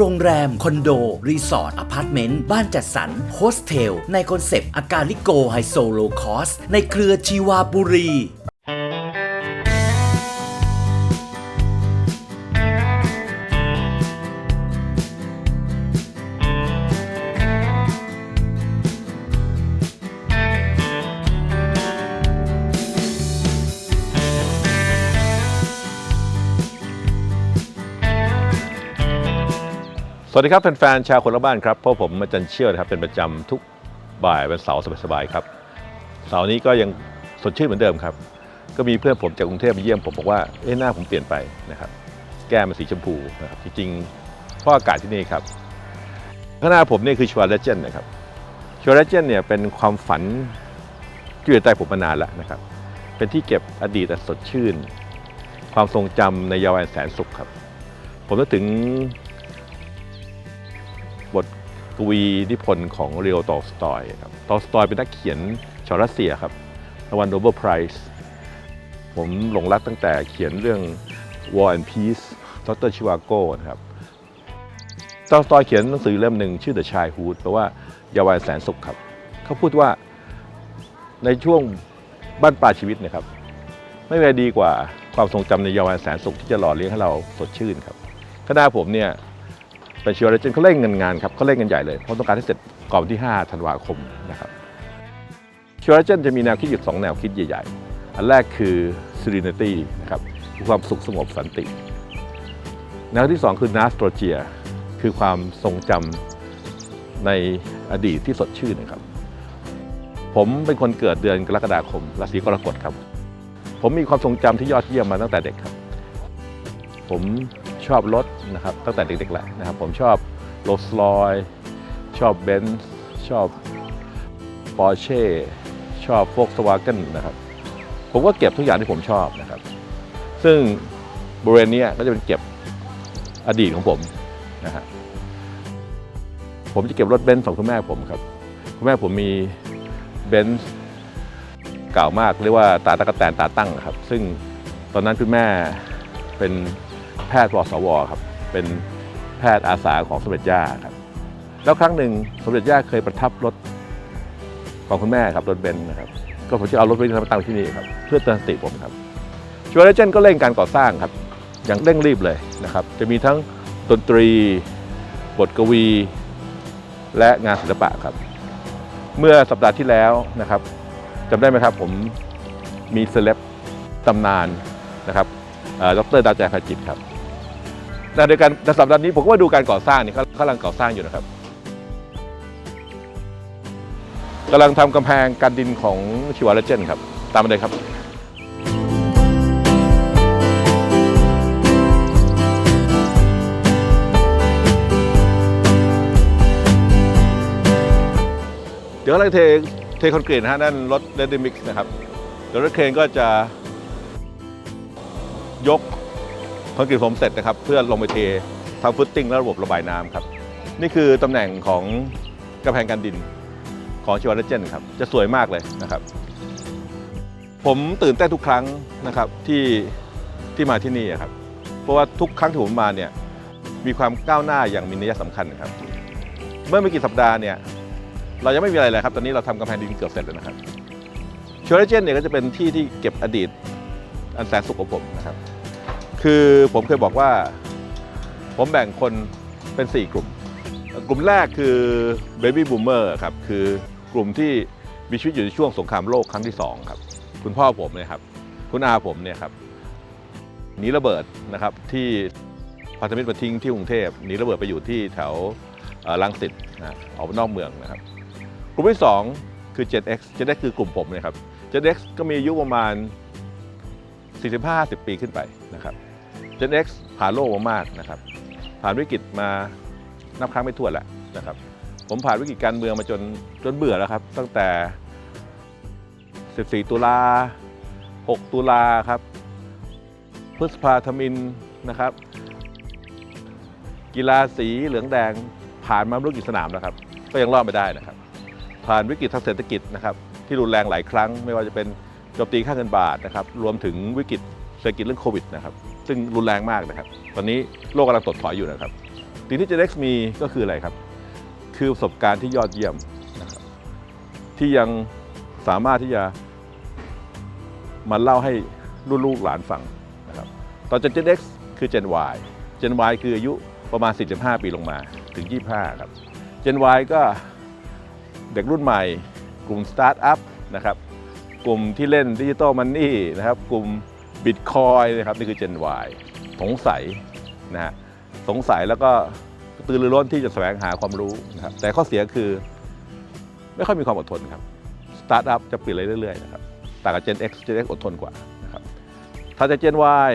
โรงแรม คอนโด รีสอร์ทอพาร์ตเมนต์ บ้านจัดสรรโฮสเทล ในคอนเซปต์อากาลิโกไฮโซโลคอสในเครือชีวาบุรี วัสดีครับแฟนๆชาวคนละบ้านครับพราะผมอาจารย์เชี่ยวนะครับเป็นประจำทุกบ่ายวันเสาร์สบายๆครับเสาร์นี้ก็ยังสดชื่นเหมือนเดิมครับ ก็มีเพื่อนผมจากกรุงเทพมาเยี่ยมผมบอกว่าเอ๊ะหน้าผมเปลี่ยนไปนะครับ แก้มเป็นสีชมพูนะครับจริงๆเพราะอากาศที่นี่ครับข้างหน้าผมนี่คือชัวร์เลเจนนะครับชัวร์เลเจนเนี่ยเป็นความฝันที่อยู่ในใจผมมานานแล้วนะครับ เป็นที่เก็บอดีตสดชื่น ความทรงจำในเยาว์วัยแสนสุขครับ ผมนึกถึง กวีนิพนธ์ของเรียวตอสตอยครับตอสตอยเป็นนักเขียนชาวรัสเซียครับรางวัลโนเบิลไพรส์ผมหลงรักตั้งแต่เขียนเรื่อง War and Peace ดรชิวาโก้นะครับตอสตอยเขียนหนังสือเล่มหนึ่งชื่อ The Childhood แปลว่าเยาว์วัยแสนสุขครับ เขาพูดว่าในช่วงบ้านปลายชีวิตนะครับ ไม่มีดีกว่าความทรงจำในเยาว์วัยแสนสุขที่จะหล่อเลี้ยงให้เราสดชื่นครับขณะผมเนี่ย เป็นชิวาร์เจนเขาเร่งเงินงานครับเขาเร่งกันใหญ่เลยเพราะต้องการให้เสร็จก่อนที่ 5 ธันวาคมนะครับชิวาร์เจนจะมีแนวคิดอยู่สองแนวคิดใหญ่ ๆ อันแรกคือ serenity นะครับคือความสุขสงบสันติ แนวที่สองคือ nostalgia คือความทรงจำในอดีตที่สดชื่นนะครับ ผมเป็นคนเกิดเดือนกรกฎาคมราศีกรกฎครับ ผมมีความทรงจำที่ยอดเยี่ยมมาตั้งแต่เด็กครับ ผม ชอบรถนะครับตั้งแต่เด็กๆแหละนะครับผมชอบโรลส์รอยชอบเบนซ์ชอบปอร์เช่ชอบโฟกสวาเกนนะครับผมก็เก็บทุกอย่างที่ผมชอบนะครับ ซึ่งบริเวณนี้ก็จะเป็นเก็บอดีตของผมนะฮะผมจะเก็บรถเบนซ์ของคุณแม่ผมครับ คุณแม่ผมมีเบนซ์เก่ามากเรียกว่าตาตะกะแตนตาตั้งครับ ซึ่งตอนนั้นคุณแม่เป็น แพทย์วสวครับ เป็นแพทย์อาสาของสมเด็จย่าครับ แล้วครั้งหนึ่งสมเด็จย่าเคยประทับรถของคุณแม่ครับรถเบนซ์นะครับ ก็ผมจะเอารถเบนซ์มาตั้งที่นี่ครับเพื่อเตือนสติผมครับชัวร์เลเจนก็เร่งการก่อสร้างครับ อย่างเร่งรีบเลยนะครับ จะมีทั้งดนตรี บทกวี และงานศิลปะครับ เมื่อสัปดาห์ที่แล้วนะครับจำได้ไหมครับผมมีเซเลบตำนานนะครับ ดรดาวแจงขจิตครับในเดียวกันในสัปดาห์นี้ผมก็มาดูการก่อสร้างนี่เขากำลังก่อสร้างอยู่นะครับกำลังทำกำแพงกันดินของชิวาเลเจนครับ ตามมาเลยครับเดี๋ยวกำลังเทเทคอนกรีตนะฮะนั่นรถเรดดิมิกซ์นะครับเดี๋ยวรถเครนก็จะ ยกคอนกรีตผมเสร็จนะครับ เพื่อลงไปเททำฟุตติ้งและระบบระบายน้ำครับ นี่คือตำแหน่งของกำแพงกันดินของชิวาร์เจนครับ จะสวยมากเลยนะครับ ผมตื่นเต้นทุกครั้งนะครับที่ที่มาที่นี่ครับ เพราะว่าทุกครั้งที่ผมมาเนี่ยมีความก้าวหน้าอย่างมีนัยสำคัญครับ เมื่อไม่กี่สัปดาห์เนี่ยเรายังไม่มีอะไรเลยครับ ตอนนี้เราทำกำแพงดินเกือบเสร็จแล้วนะครับชิวาร์เจนเนี่ยก็จะเป็นที่ที่เก็บอดีตอันแสนสุขของผมนะครับ คือผมเคยบอกว่า ผมแบ่งคนเป็น 4 กลุ่ม กลุ่มแรกคือ Baby Boomer ครับ คือกลุ่มที่มีชีวิตอยู่ในช่วงสงครามโลกครั้งที่ 2 ครับ คุณพ่อผมเนี่ยครับ คุณอาผมเนี่ยครับหนีระเบิดนะครับที่พันธมิตรมาทิ้งที่กรุงเทพหนีระเบิดไปอยู่ที่แถวลังสิตนะออกไปนอกเมืองนะครับ กลุ่มที่ 2 คือ Gen X Gen X คือกลุ่มผมนะครับ Gen X ก็มีอายุประมาณ 45-50 ปีขึ้นไปนะครับ Gen X ผ่านโลกมามากนะครับ ผ่านวิกฤตมานับครั้งไม่ถ้วนแหละนะครับ ผมผ่านวิกฤตการเมืองมาจนจนเบื่อแล้วครับ ตั้งแต่ 14 ตุลา 6 ตุลาครับ พฤษภาธมินนะครับ กีฬาสีเหลืองแดงผ่านมาไม่รู้กี่สนามแล้วครับ ก็ยังรอดไม่ได้นะครับ ผ่านวิกฤตทางเศรษฐกิจนะครับ ที่รุนแรงหลายครั้ง ไม่ว่าจะเป็นโจมตีค่าเงินบาทนะครับ รวมถึงวิกฤตเศรษฐกิจเรื่องโควิดนะครับ ซึ่งรุนแรงมากนะครับตอนนี้โลกกำลังถดถอยอยู่นะครับสิ่งที่ JX มีก็คืออะไรครับ คือประสบการณ์ที่ยอดเยี่ยมนะครับที่ยังสามารถที่จะมาเล่าให้รุ่นลูกหลานฟังนะครับตอน Gen X คือ Gen Y Gen Y คืออายุประมาณ 45 ปีลงมาถึง 25 ครับ Gen Y ก็เด็กรุ่นใหม่ กลุ่มสตาร์ทอัพนะครับกลุ่มที่เล่นดิจิตอลมันนี่นะครับกลุ่ม บิตคอยนะครับนี่คือ Gen Y สงสัยนะฮะสงสัยแล้วก็ตื่นรือร้นที่จะแสวงหาความรู้นะครับแต่ข้อเสียคือไม่ค่อยมีความอดทนครับสตาร์ทอัพจะเปลี่ยนเรื่อยๆนะครับต่างกับ Gen X Gen X อดทนกว่านะครับถ้าจะ Gen Y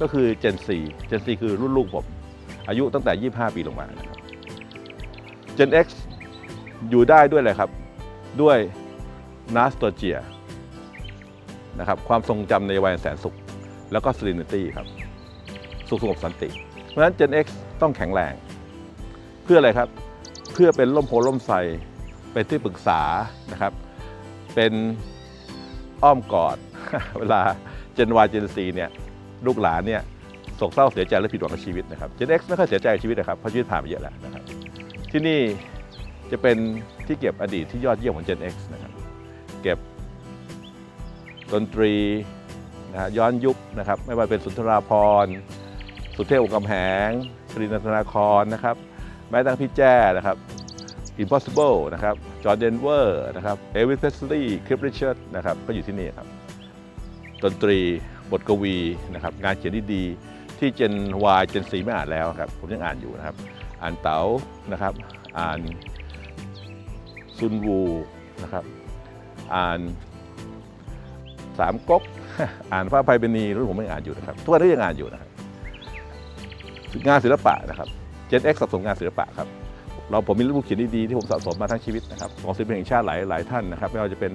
ก็คือ Gen 4 Gen 4คือรุ่นลูกผม อายุตั้งแต่ 25 ปีลงมานะครับ Gen X อยู่ได้ด้วยอะไรครับ ด้วย nostalgia นะครับความทรงจำในวัยแสนสุข แล้วก็ serenity ครับ สุขสงบสันติ เพราะฉะนั้น Gen X ต้องแข็งแรง เพื่ออะไรครับ เพื่อเป็นร่มโพล่มไทรเป็นที่ปรึกษานะครับ เป็นอ้อมกอด เวลา Gen Y Gen Z เนี่ยลูกหลานเนี่ยโศกเศร้าเสียใจและผิดหวังกับชีวิตนะครับ Gen X ไม่ค่อยเสียใจกับชีวิตนะครับเพราะชีวิตผ่านมาเยอะแล้วนะครับ ที่นี่จะเป็นที่เก็บอดีตที่ยอดเยี่ยมของ Gen X นะครับ เก็บดนตรี นะฮะย้อนยุคนะครับ ไม่ว่าเป็นสุนทราพรสุเทพวงศ์กำแหงชรินทนาครนะครับ แม้กระทั่งพี่แจ้นะครับ Impossible นะครับ จอร์แดนเวอร์นะครับเอวิสเพสลีย์คริปริชเช r ร์ดนะครับ ก็อยู่ที่นี่ครับ ดนตรีบทกวีนะครับ งานเขียนที่ดีที่เจน Y เจน C ไม่อ่านแล้วครับ ผมยังอ่านอยู่นะครับ อ่านเต๋านะครับ อ่านซุนวูนะครับ อ่านสามก๊ก อ่านพระไพบณีรุ่นผมยังอ่านอยู่นะครับทุกวันนี้ยังอ่านอยู่นะครับงานศิลปะนะครับ Gen X สะสมงานศิลปะครับเราผมมีลูกเขียนดีๆที่ผมสะสมมาทั้งชีวิตนะครับของศิลปินแห่งชาติหลายหลายท่านนะครับไม่ว่าจะเป็น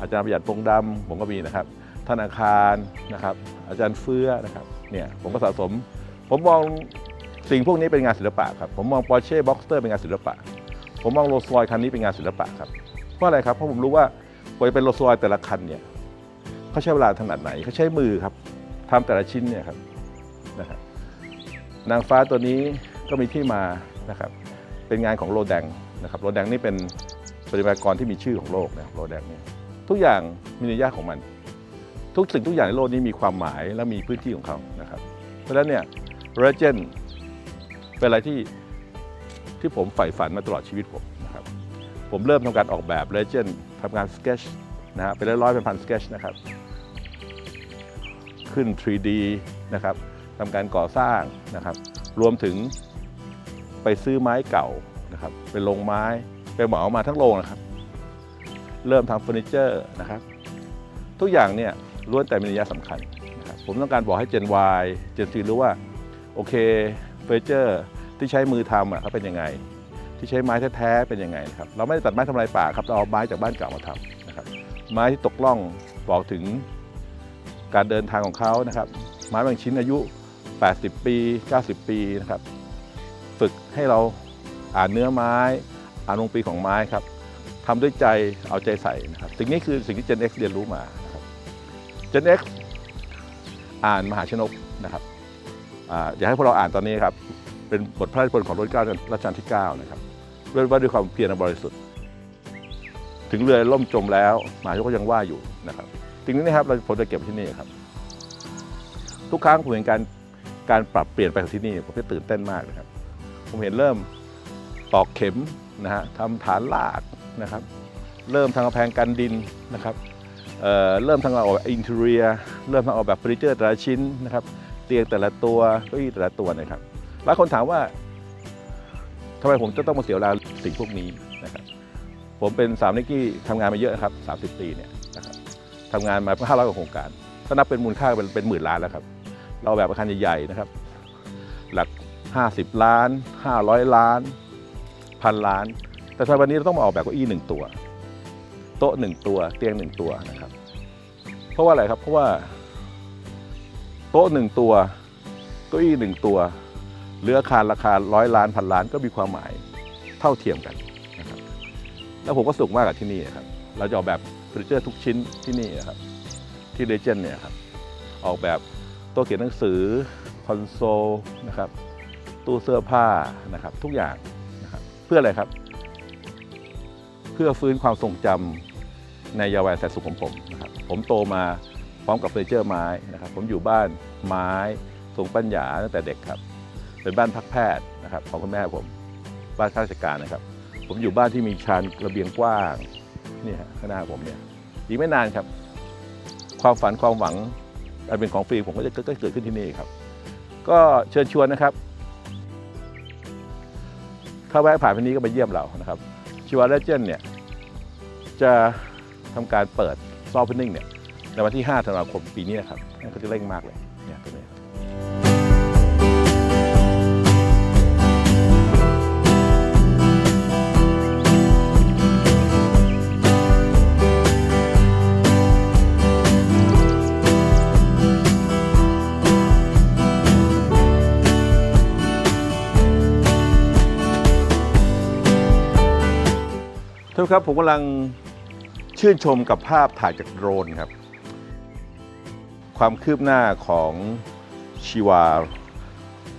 อาจารย์ประหยัดปงดำผมก็มีนะครับธนอาคารนะครับ อาจารย์เฟื้อนะครับเนี่ยผมก็สะสม ผมมองสิ่งพวกนี้เป็นงานศิลปะครับผมมอง Porsche Boxster เป็นงานศิลปะ ผมมองโรลส์รอยคันนี้เป็นงานศิลปะครับเพราะอะไรครับเพราะผมรู้ว่ากว่าจะเป็นโรลส์รอยแต่ละคันเนี่ย เขาใช้เวลาถนัดไหนเขาใช้มือครับทำแต่ละชิ้นเนี่ยครับนะครับนางฟ้าตัวนี้ก็มีที่มานะครับเป็นงานของโรแดงนะครับโรแดงนี่เป็นปฏิบัติกรที่มีชื่อของโลกนะครับโรแดงเนี่ยทุกอย่างมีนัยยะของมัน ทุกสิ่งทุกอย่างในโลกนี้มีความหมายและมีพื้นที่ของเขานะครับ เพราะฉะนั้นเนี่ยเรเจนเป็นอะไรที่ที่ผมใฝ่ฝันมาตลอดชีวิตผมนะครับผมเริ่มทำการออกแบบเรเจนทำงานสเกจ นะฮะเป็นร้อยๆเป็นพันสเกจนะครับ ขึ้น 3D นะครับทำการก่อสร้างนะครับ รวมถึงไปซื้อไม้เก่านะครับไปลงไม้ไปเหมามาทั้งโรงนะครับ เริ่มทำเฟอร์นิเจอร์นะครับ ทุกอย่างเนี่ยล้วนแต่มีนัยสำคัญนะครับผมต้องการบอกให้ Gen Y Gen Z รู้ว่า โอเคเฟอร์นิเจอร์ที่ใช้มือทำอะเขาเป็นยังไง ที่ใช้ไม้แท้ๆเป็นยังไงนะครับ เราไม่ได้ตัดไม้ทำลายป่าครับเราเอาไม้จากบ้านเก่ามาทำนะครับ ไม้ที่ตกล่องบอกถึงการเดินทางของเขานะครับ ไม้บางชิ้นอายุ 80 ปี 90 ปีนะครับ ฝึกให้เราอ่านเนื้อไม้ อ่านวงปีของไม้ครับทำด้วยใจเอาใจใส่นะครับ สิ่งนี้คือสิ่งที่ Gen X เรียนรู้มานะครับ Gen X อ่านมหาชนกนะครับออยากให้พวกเราอ่านตอนนี้ครับ เป็นบทพระราชพนของรัชกาลรัชกาลที่ 9 นะครับด้วยว่าด้วยความเพียรอันบริสุทธิ์ ถึงเรือล่มจมแล้วมหาชนกก็ยังว่าอยู่นะครับสิ่งนี้นะครับเราผมจะเก็บที่นี่ครับ ทุกครั้งผมเห็นการการปรับเปลี่ยนไปของที่นี่ผมจะตื่นเต้นมากนะครับ ผมเห็นเริ่มตอกเข็มนะฮะทำฐานลากนะครับ เริ่มทางกำแพงกันดินนะครับเเริ่มทางออกแบบอินเทอร์เนีย เริ่มทางออกแบบเฟอร์นิเจอร์แต่ละชิ้นนะครับเตียงแต่ละตัวเก้าอี้แต่ละตัวนะครับหลายคนถามว่าทำไมผมจะต้องมาเสียเวลาสิ่งพวกนี้นะครับ ผมเป็นสามนิกกี้ทำงานมาเยอะนะครับ 30 ปีเนี่ยนะครับทำงานมา500กว่าโครงการ ถ้านับเป็นมูลค่าเป็นเป็นหมื่นล้านแล้วครับ เราแบบอาคารใหญ่ๆนะครับ หลัก 50 ล้าน 500 ล้านพันล้าน แต่ถ้าวันนี้เราต้องมาออกแบบเก้าอี้หนึ่งตัว โต๊ะหนึ่งตัว เตียงหนึ่งตัวนะครับ เพราะว่าอะไรครับ เพราะว่า โต๊ะหนึ่งตัว เก้าอี้หนึ่งตัวหรืออาคารราคาร้อยล้านพันล้านก็มีความหมายเท่าเทียมกัน แล้วผมก็สนุกมากกับที่นี่ครับ เราจะออกแบบเฟอร์นิเจอร์ทุกชิ้นที่นี่ครับ ที่เดเจนเนี่ยครับ ออกแบบโต๊ะเขียนหนังสือ คอนโซลนะครับ ตู้เสื้อผ้านะครับ ทุกอย่างนะครับ เพื่ออะไรครับ เพื่อฟื้นความทรงจำในเยาว์วัยแสนสุขของผมนะครับ ผมโตมาพร้อมกับเฟอร์นิเจอร์ไม้นะครับ ผมอยู่บ้านไม้ทรงปัญญาตั้งแต่เด็กครับ เป็นบ้านพักแพทย์นะครับ ของคุณแม่ผม บ้านข้าราชการนะครับ ผมอยู่บ้านที่มีชานระเบียงกว้างนี่ฮะข้างหน้าผมเนี่ยอีกไม่นานครับ ความฝันความหวังอันเป็นของฟรีผมก็จะเกิดขึ้นที่นี่ครับ ก็เชิญชวนนะครับ ถ้าแวะผ่านที่นี้ก็ไปเยี่ยมเรานะครับชิวาเลเจนเนี่ยจะทำการเปิดซอฟต์นิ่งเนี่ยในวันที่ 5 ธันวาคมปีนี้นะครับนั่นก็จะเร่งมากเลย ท่านครับผมกำลังชื่นชมกับภาพถ่ายจากโดรนครับ ความคืบหน้าของชีวา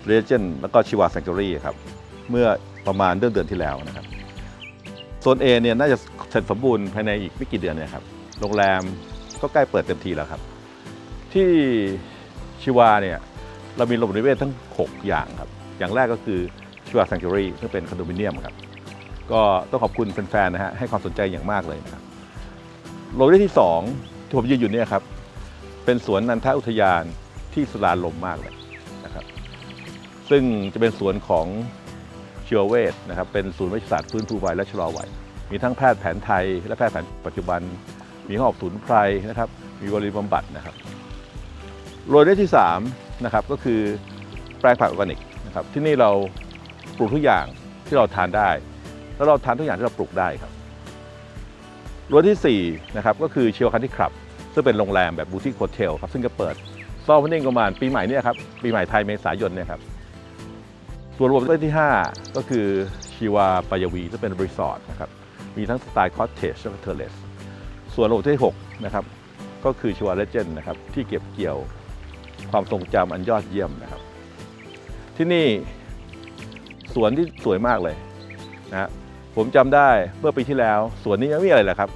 เรเจนแล้วก็ชีวาแซงจ r รี่ครับ เมื่อประมาณเดือนเดือนที่แล้วนะครับโซน A เนี่ยน่าจะเสร็จสมบูรณ์ภายในอีกไม่กี่เดือนเนยครับโรงแรมก็ใกล้เปิดเต็มทีแล้วครับ ที่ชิวาเนี่ยเรามีระบบนิเวศทั้ง 6 อย่างครับ อย่างแรกก็คือชิวาแซงจ r รี่ซึ่งเป็นคอนโดมิเนียมครับ ก็ต้องขอบคุณแฟนๆนะฮะให้ความสนใจอย่างมากเลยนะครับโลที่2ที่ผมยืนอยู่เนี่ยครับเป็นสวนนันทอุทยานที่สลาลมมากเลยนะครับ ซึ่งจะเป็นสวนของเชีวเวชนะครับเป็นศูนย์วิทยาศาสตร์ฟื้นฟูวัยและชะลอวัยมีทั้งแพทย์แผนไทย และแพทย์แผนปัจจุบัน มีห้องอบสมุนไพรนะครับ มีบริบำบัดนะครับโรยได้ที่3นะครับก็คือแปลงผักออร์แกนิกนะครับที่นี่เราปลูกทุกอย่างที่เราทานได้ แล้วเราทานทุกอย่างที่เราปลูกได้ครับรั้วที่4นะครับก็คือเชียวคันที่คลับซึ่งเป็นโรงแรมแบบบูติคโฮเทลครับซึ่งจะเปิดซอฟต์นิ่งประมาณปีใหม่เนี่ยครับปีใหม่ไทยเมษายนเนี่ยครับส่วนรวมรวที่ 5 ก็คือชีวาปายวีซึ่งเป็นรีสอร์ทนะครับมีทั้งสไตล์คอตเทจและเทเลสส่วนระบบที่6นะครับก็คือชีวาเลเจนนะครับที่เก็บเกี่ยวความทรงจำอันยอดเยี่ยมนะครับ ที่นี่สวนที่สวยมากเลยนะฮะ ผมจำได้เมื่อปีที่แล้วสวนนี้ไม่มีอะไรเลยครับ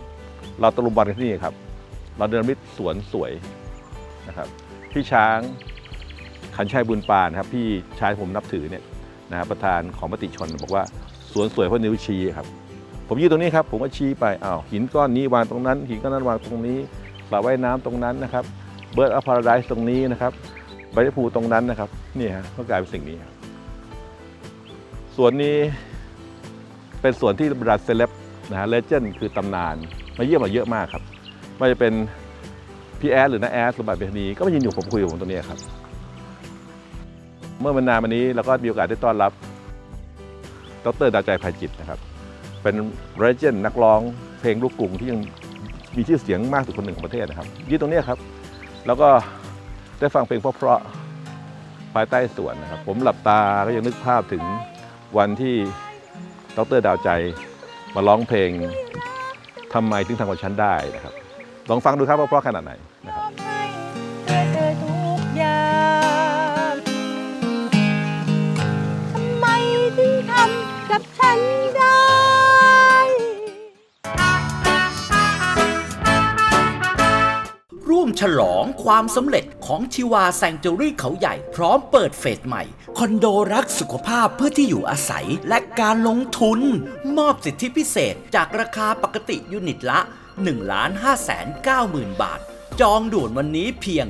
เราตะลุมบอลกันที่นี่ครับ เราเดินมิตรสวนสวยนะครับพี่ช้างขันชัยบุญปานครับพี่ชายผมนับถือเนี่ยนะฮะประธานของมติชนบอกว่าสวนสวยเพราะนิ้วชี้ครับ ผมยืนตรงนี้ครับผมก็ชี้ไปอ้าวหินก้อนนี้วางตรงนั้น หินก้อนนั้นวางตรงนี้สระว่ายน้ำตรงนั้นนะครับเบิร์ดอพาราไดส์ตรงนี้นะครับใบพูตรงนั้นนะครับนี่ฮะก็กลายเป็นสิ่งนี้ครับสวนนี้ เป็นส่วนที่บรรดาเซเลบนะฮะเลเจนด์คือตำนาน มาเยี่ยมเราเยอะมากครับไม่ว่าจะเป็นพี่แอดหรือน้าแอดสมบัติเบนีก็มายืนอยู่ผมคุยกับผมตรงนี้ครับ เมื่อมันนานมานี้เราก็มีโอกาสได้ต้อนรับ ดรดาวใจภัยจิตนะครับ เป็นเลเจนด์นักร้องเพลงลูกกรุงที่ยังมีชื่อเสียงมากสุดคนหนึ่งของประเทศนะครับยืนตรงนี้ครับ แล้วก็ได้ฟังเพลงเพราะๆภายใต้สวนนะครับ ผมหลับตาก็ยังนึกภาพถึงวันที่ ดรดาวใจมาร้องเพลงทำไมถึงทำกับฉันได้นะครับ ลองฟังดูครับว่าเพราะขนาดไหน วมฉลองความสำเร็จของชิวาแซง t จ r รี่เขาใหญ่พร้อมเปิดเฟสใหม่ คอนโดรักสุขภาพเพื่อที่อยู่อาศัยและการลงทุน มอบสิทธิพิเศษจากราคาปกติยูนิตละ 1 5 9 0 0 0 0 บาท จองด่วนวันนี้เพียง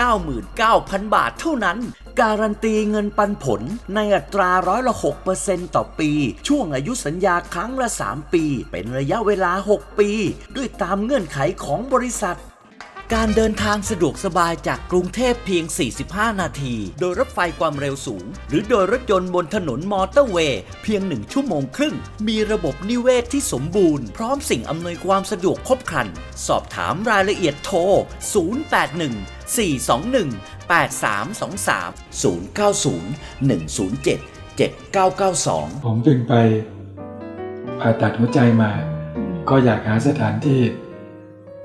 799,000 บาทเท่านั้น การันตีเงินปันผลในอัตราร้อยละ 6%ต่อปี ช่วงอายุสัญญาครั้งละ 3 ปี เป็นระยะเวลา 6 ปี ด้วยตามเงื่อนไขของบริษัท การเดินทางสะดวกสบายจากกรุงเทพเพียง 45 นาที โดยรถไฟความเร็วสูง หรือโดยรถยนต์บนถนนมอเตอร์เวย์เพียง 1 ชั่วโมงครึ่ง มีระบบนิเวศที่สมบูรณ์ พร้อมสิ่งอำนวยความสะดวกครบครัน สอบถามรายละเอียดโทร 081 421 8323 090 107 7992 ผมเพิ่งไปผ่าตัดหัวใจมา ก็อยากหาสถานที่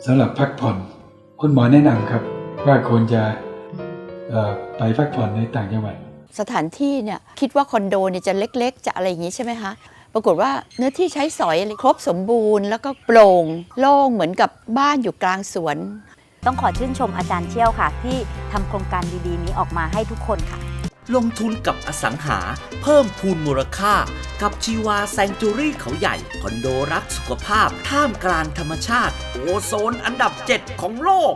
สำหรับพักผ่อน คุณหมอแนะนำครับว่าควรจะเอ่อไปพักผ่อนในต่างจังหวัดสถานที่เนี่ยคิดว่าคอนโดเนี่ยจะเล็ก ๆ จะอะไรอย่างนี้ใช่ไหมคะปรากฏว่าเนื้อที่ใช้สอยครบสมบูรณ์ แล้วก็โปร่งโล่งเหมือนกับบ้านอยู่กลางสวน ต้องขอชื่นชมอาจารย์เชี่ยวค่ะ ที่ทำโครงการดีๆ นี้ออกมาให้ทุกคนค่ะ ลงทุนกับอสังหา เพิ่มพูนมูลค่า กับชีวาแซงจูรี่เขาใหญ่ คอนโดรักสุขภาพ ท่ามกลางธรรมชาติ โอโซนอันดับ 7 ของโลก